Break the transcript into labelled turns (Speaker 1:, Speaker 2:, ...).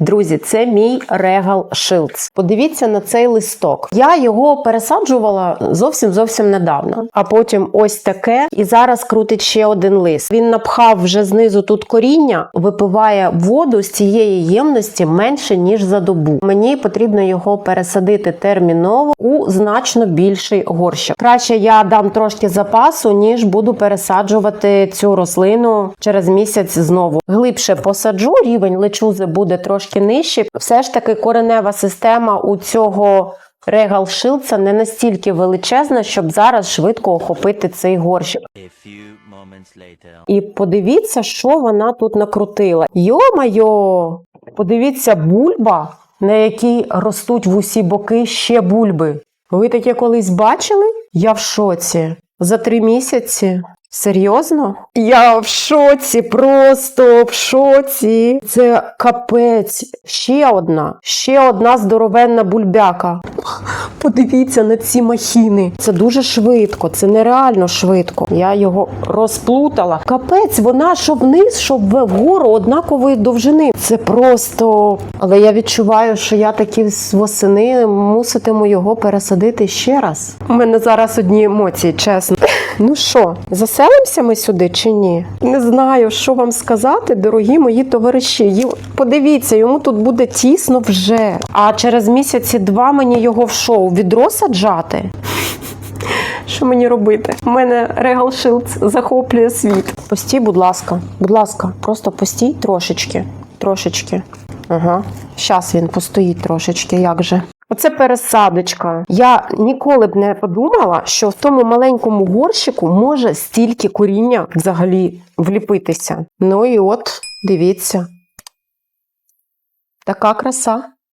Speaker 1: Друзі, це мій Regal Shields. Подивіться на цей листок. Я його пересаджувала зовсім зовсім недавно. А потім ось таке, і зараз крутить ще один лист. Він напхав вже знизу тут коріння, випиває воду з цієї ємності менше ніж за добу. Мені потрібно його пересадити терміново у значно більший горщик. Краще я дам трошки запасу, ніж буду пересаджувати цю рослину через місяць знову. Глибше посаджу, рівень лечузи буде трошки нижчий. Все ж таки коренева система у цього регал шилца не настільки величезна, щоб зараз швидко охопити цей горщик. І подивіться, що вона тут накрутила. Йо-майо! Подивіться, бульба, на якій ростуть в усі боки ще бульби. Ви таке колись бачили? Я в шоці. За три місяці. Серйозно? Я в шоці, просто в шоці. Це капець. Ще одна, ще одна здоровенна бульбяка. Подивіться на ці махіни. Це дуже швидко, це нереально швидко. Я його розплутала. Капець, вона що вниз, що вгору однакової довжини. Це просто. Але я відчуваю, що я таки з восени муситиму його пересадити ще раз. У мене зараз одні емоції, чесно. Ну що, заселимося ми сюди чи ні? Не знаю, що вам сказати, дорогі мої товариші. Подивіться, йому тут буде тісно вже. А через місяці два мені його в шоу відро саджати. Що мені робити? У мене Regal Shields захоплює світ. Постій, будь ласка, будь ласка, просто постій трошечки. Трошечки. Ага. Щас він постоїть трошечки, як же. Оце пересадочка. Я ніколи б не подумала, що в тому маленькому горщику може стільки коріння взагалі вліпитися. Ну і от, дивіться. Така краса.